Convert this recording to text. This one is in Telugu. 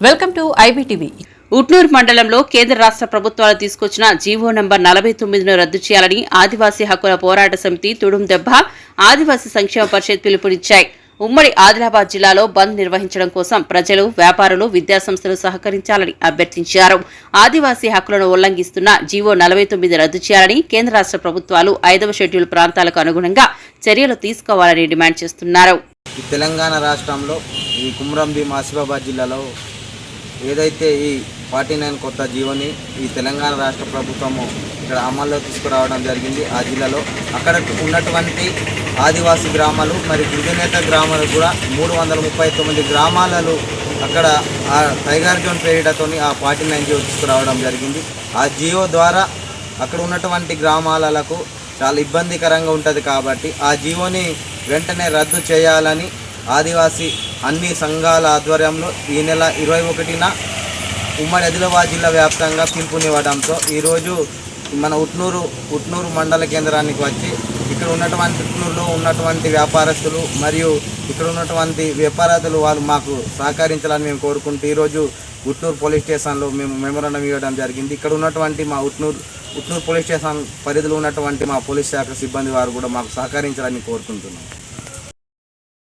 Welcome to IBTV. ఉట్నూరు మండలంలో కేంద్ర రాష్ట్ర ప్రభుత్వాలు తీసుకొచ్చిన జీవో నంబర్ నలభై తొమ్మిదిను రద్దు చేయాలని ఆదివాసీ హక్కుల పోరాట సమితి తుడుం దెబ్బ ఆదివాసీ సంక్షేమ పరిషత్ పిలుపునిచ్చాయి. ఉమ్మడి ఆదిలాబాద్ జిల్లాలో బంద్ నిర్వహించడం కోసం ప్రజలు వ్యాపారులు విద్యాసంస్థలు సహకరించాలని అభ్యర్థించారు. ఆదివాసీ హక్కులను ఉల్లంఘిస్తున్న జీవో నలభై తొమ్మిది రద్దు చేయాలని కేంద్ర రాష్ట్ర ప్రభుత్వాలు ఐదవ షెడ్యూల్ ప్రాంతాలకు అనుగుణంగా చర్యలు తీసుకోవాలని డిమాండ్ చేస్తున్నారు. తెలంగాణ రాష్ట్రంలో ఈ కుమ్రం భీం ఆసిఫాబాద్ జిల్లాలో ఏదైతే ఈ ఫార్టీ నైన్ కొత్త జీవోని ఈ తెలంగాణ రాష్ట్ర ప్రభుత్వము ఇక్కడ అమల్లో తీసుకురావడం జరిగింది ఆ జిల్లాలో. అక్కడ ఉన్నటువంటి ఆదివాసీ గ్రామాలు మరి గిరిజనేత గ్రామాలు కూడా మూడు వందల ముప్పై తొమ్మిది గ్రామాలలో అక్కడ ఆ టైగర్ జోన్ పేరిటతోని ఆ ఫార్టీ నైన్ జియో తీసుకురావడం జరిగింది. ఆ జియో ద్వారా అక్కడ ఉన్నటువంటి గ్రామాలకు చాలా ఇబ్బందికరంగా ఉంటుంది కాబట్టి ఆ జియోని వెంటనే రద్దు చేయాలని ఆదివాసీ అన్ని సంఘాల ఆధ్వర్యంలో ఈ నెల ఇరవై ఒకటిన ఉమ్మడి ఆదిలాబాద్ జిల్లా వ్యాప్తంగా పిలుపునివ్వడంతో ఈరోజు మన ఉట్నూరు ఉట్నూరు మండల కేంద్రానికి వచ్చి ఇక్కడ ఉన్నటువంటి ఉట్నూరులో ఉన్నటువంటి వ్యాపారస్తులు మరియు ఇక్కడ ఉన్నటువంటి వ్యాపారస్తులు వాళ్ళు మాకు సహకరించాలని మేము కోరుకుంటూ ఈరోజు ఉట్నూరు పోలీస్ స్టేషన్లో మేము మెమోరాండం ఇవ్వడం జరిగింది. ఇక్కడ ఉన్నటువంటి మా ఉట్నూరు ఉట్నూరు పోలీస్ స్టేషన్ పరిధిలో ఉన్నటువంటి మా పోలీస్ శాఖ సిబ్బంది వారు కూడా మాకు సహకరించాలని కోరుకుంటున్నాం.